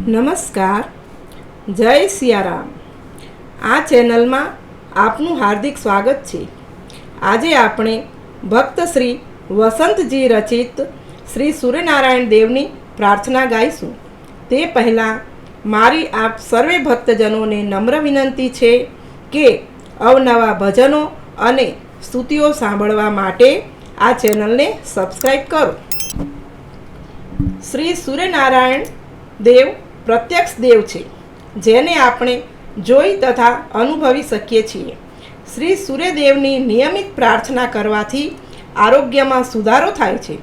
નમસ્કાર. જય સિયારામ. આ ચેનલમાં આપનું હાર્દિક સ્વાગત છે. આજે આપણે ભક્ત શ્રી વસંતજી રચિત શ્રી સૂર્યનારાયણ દેવની પ્રાર્થના ગાઈશું. તે પહેલાં મારી આપ સર્વે ભક્તજનોને નમ્ર વિનંતી છે કે અવનવા ભજનો અને સ્તુતિઓ સાંભળવા માટે આ ચેનલને સબસ્ક્રાઈબ કરો. શ્રી સૂર્યનારાયણ દેવ પ્રત્યક્ષ દેવ છે, જેને આપણે જોઈ તથા અનુભવી શકીએ છીએ. શ્રી સૂર્યદેવની નિયમિત પ્રાર્થના કરવાથી આરોગ્યમાં સુધારો થાય છે,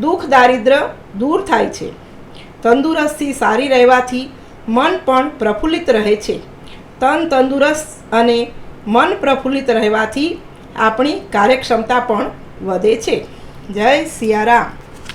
દુઃખ દારિદ્ર દૂર થાય છે, તંદુરસ્તી સારી રહેવાથી મન પણ પ્રફુલ્લિત રહે છે. તન તંદુરસ્ત અને મન પ્રફુલ્લિત રહેવાથી આપણી કાર્યક્ષમતા પણ વધે છે. જય સિયારામ.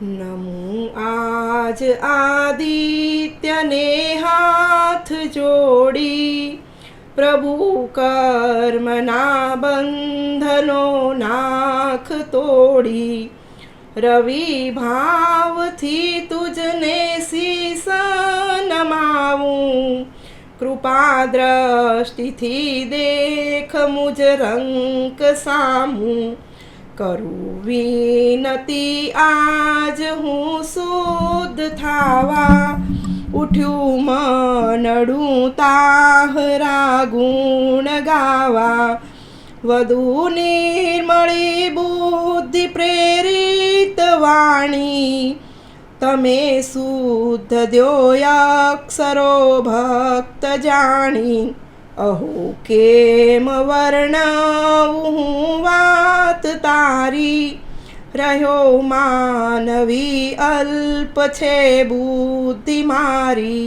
નમો આજ આદિત્યને હાથ જોડી પ્રભુ કર્મના બંધનો નાખ તોડી રવિ ભાવથી તુજને શીસ નમાવું કૃપા દ્રષ્ટિથી દેખ મુજ રંક સામું કરું. વિનતી આજ હું શુદ્ધ થાવા. ઉઠ્યું મનડું તાહરા ગુણ ગાવા. વધુ નિર્મળી બુદ્ધિ પ્રેરિત વાણી. તમે શુદ્ધ દ્યોય અક્ષરો ભક્ત જાણી. અહો કેમ વર્ણવું હું વાત તારી રહ્યો માનવી અલ્પ છે બુદ્ધિ મારી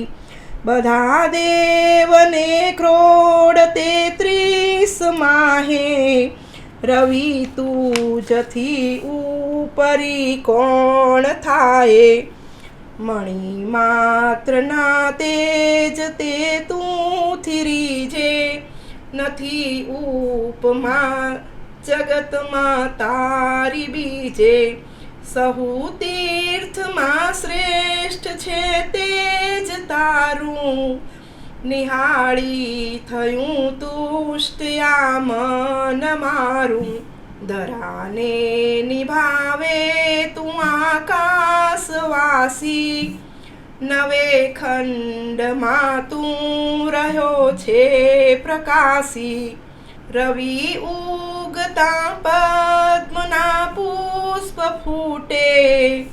બધા દેવને ક્રોડ તેત્રીસ માહે રવિ તુજથી ઉપરી કોણ થાય મણી માત્રના તેજ તે તું થીરીજે નથી ઉપમા જગતમાં તારી બીજે. સહુ તીર્થમાં શ્રેષ્ઠ છે તેજ તારું. નિહાળી થયું તુષ્ટ આ મન મારું. ધરાને નિભાવે તું આકાશવાસી. નવે ખંડમાં તું રહ્યો છે પ્રકાશી. રવિ ઉગતા પદ્મના પુષ્પ ફૂટે.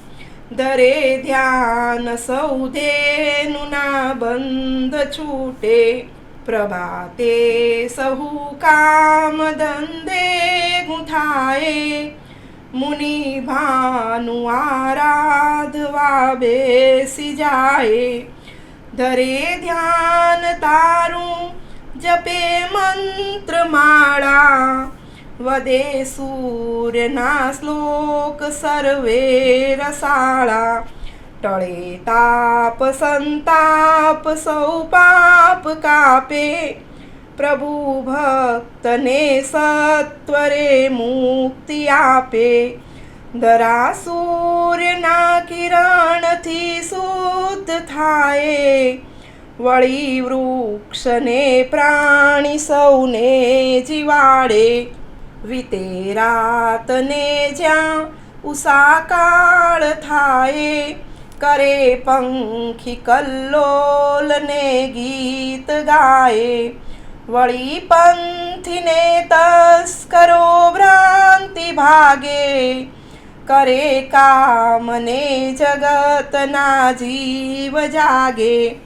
દરે ધ્યાન સૌધેનું ના બંધ છૂટે. પ્રભાતે સહુ કામ ધંધે ગુંથાએ મુનિ ભાનુ આરાધવા બેસી જાય ધરે ધ્યાન તારું જપે મંત્ર માળા વદે સૂર્યના શ્લોક સર્વે રસાળા ટળે તાપ સંતાપ સૌ પાપ કાપે પ્રભુ ભક્તને સત્વરે મુક્તિ આપે. ધરા સૂર્યના કિરણથી શુદ્ધ થાય. વળી વૃક્ષને પ્રાણી સૌને જીવાડે. વિતે રાતને જ્યાં ઉષાકાળ થાય, કરે પંખી કલ્લોલને ગીત ગાય. વળી પંથીને તસ્કરો ભ્રાંતિ ભાગે. કરે કામને જગતના જીવ જાગે.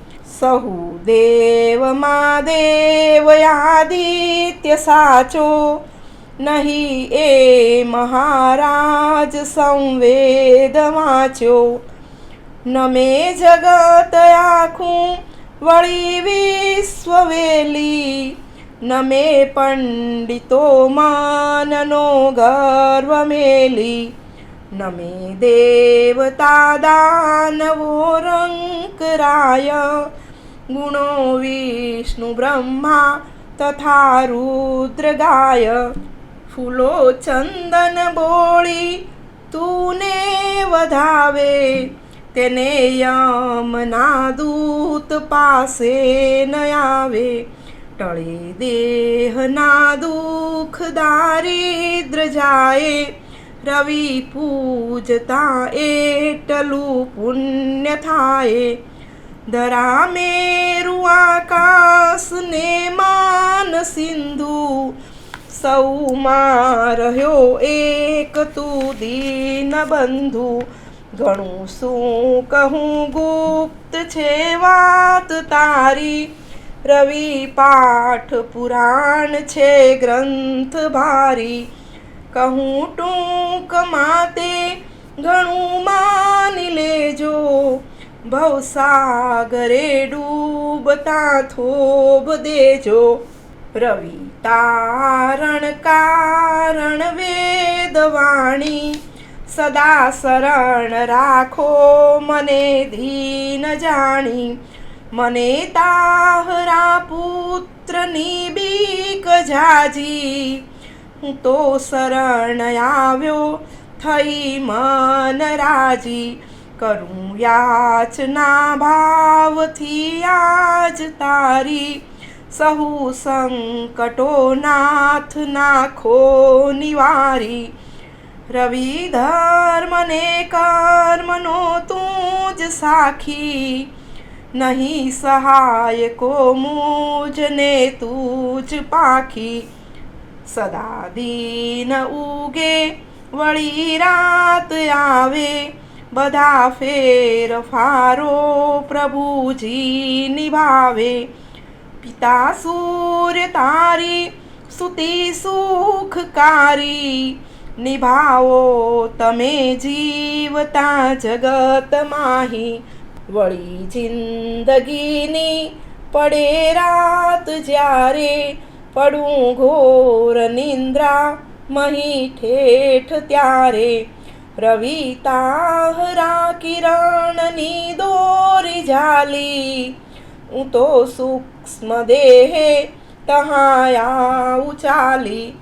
સહુ દેવમાં દેવ આદિત્ય સાચો. નહીં એ મહારાજ સંવેદ વાંચ્યો. નમે જગત આખું વળી વિશ્વવેલી નમે પંડિતો માનનો ગર્વ મેલી. નમે દેવતા દાનવો રંકરાય. ગુણો વિષ્ણુ બ્રહ્મા તથા રુદ્ર ગાય. ફૂલો ચંદન બોળી તુને વધાવે. તેને યમના દૂત પાસે ન આવે. ટળી દેહના દુઃખ દારિદ્ર જાય. રવિ પૂજતા એટલું પુણ્ય થાય. ધરા મેરુ આકાશ ને માન સિંધુ. સૌમાં રહ્યો એક તું દીન બંધુ ઘણું શું કહું ગુપ્ત છે વાત તારી? રવિ પાઠ પુરાણ છે ગ્રંથ ભારી. કહું ટૂંકમાં તે ઘણું માની લેજો. ભવસાગરે ડૂબતા થોબ દેજો. રવિ તારણ કારણ વેદવાણી. સદા શરણ રાખો, મને ધીન જાણી. મને તાહરા પુત્રની બીક જાજી. હું તો શરણ આવ્યો, થઈ મન રાજી. કરું યાચના ભાવથી આજ તારી. સહુ સંકટો નાથ નાખો, નિવારી. રવિ ધર્મને કર્મનો તું જ સાખી, નહીં સહાય કો મુજને તું જ પાખી. સદા દીન ઉગે, વળી રાત આવે, બધા ફેર ફારો પ્રભુજી નિભાવે. પિતા સૂર્ય તારી, સુતી સુખકારી નિભાવો તમે જીવતા જગત માહી. વળી જિંદગીની પડે રાત જ્યારે પડું ઘોર નિંદ્રા મહી ઠેઠ ત્યારે. રવિ તાહરા કિરણની દોરી જાલી હું તો સૂક્ષ્મ દેહે તહાયા ઉચાલી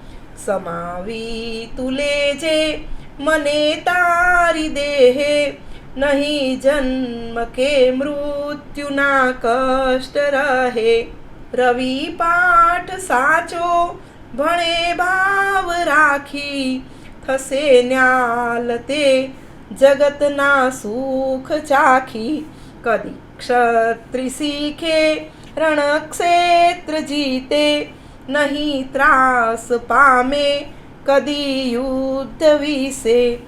સમાવી તુલે જે મને તારી દેહે. નહીં જન્મ કે મૃત્યુના કષ્ટ રહે. રવિ પાઠ સાચો, ભણે ભાવ રાખી. થશે ન્યાલ તે જગતના સુખ ચાખી. કદી ક્ષત્રિ શીખે, રણક્ષેત્ર જીતે. નહીં ત્રાસ પામે કદી યુદ્ધ વિશે.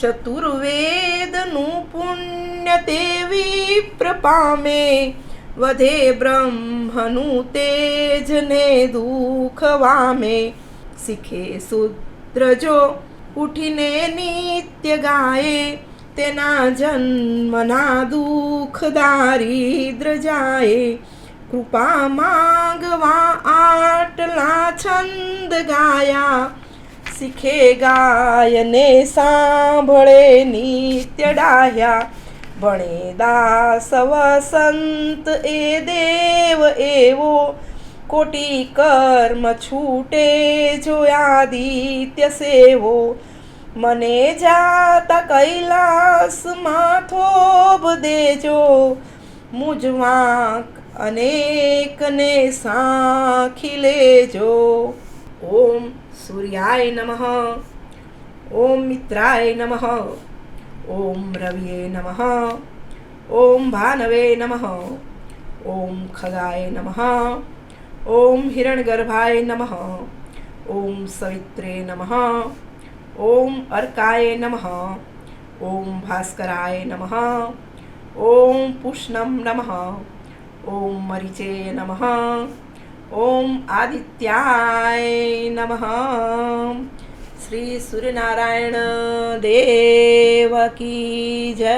ચતુર્વેદનું પુણ્ય દેવી પ્રપામે. પામે વધે બ્રહ્મનું તેજ ને દુઃખ વામે. શીખે શુદ્રજો ઉઠીને નિત્ય ગાયે. તેના જન્મના દુઃખ દારિદ્ર જાય. કૃપા માંગવા આટલા છંદ ગાયા. શીખે ગાયને સાંભળે નિત્ય ડાહ્યા. ભણે દાસ વસંત એ દેવ એવો. કોટી કર્મ છૂટે જોયા દિત્ય સેવો. મને જાતા કૈલાસમાં થોભ દેજો. મુજવાંક અનેકને સાખી લેજો. ઓમ સૂર્યાય નમઃ. ઓમ મિત્રાય નમઃ. ઓમ રવિએ નમઃ. ઓમ ભાનવે નમઃ. ઓમ ખગાય નમઃ. ઓમ હિરણગર્ભાય નમઃ. ઓમ સવિત્રે નમઃ. ઓમ અર્કાય નમઃ. ઓમ ભાસ્કરાય નમઃ. ઓમ પુષ્ણમ નમઃ. ઓમ મરીચે નમઃ ઓમ આદિત્યાય નમઃ શ્રી સૂર્યનારાયણ દેવ જય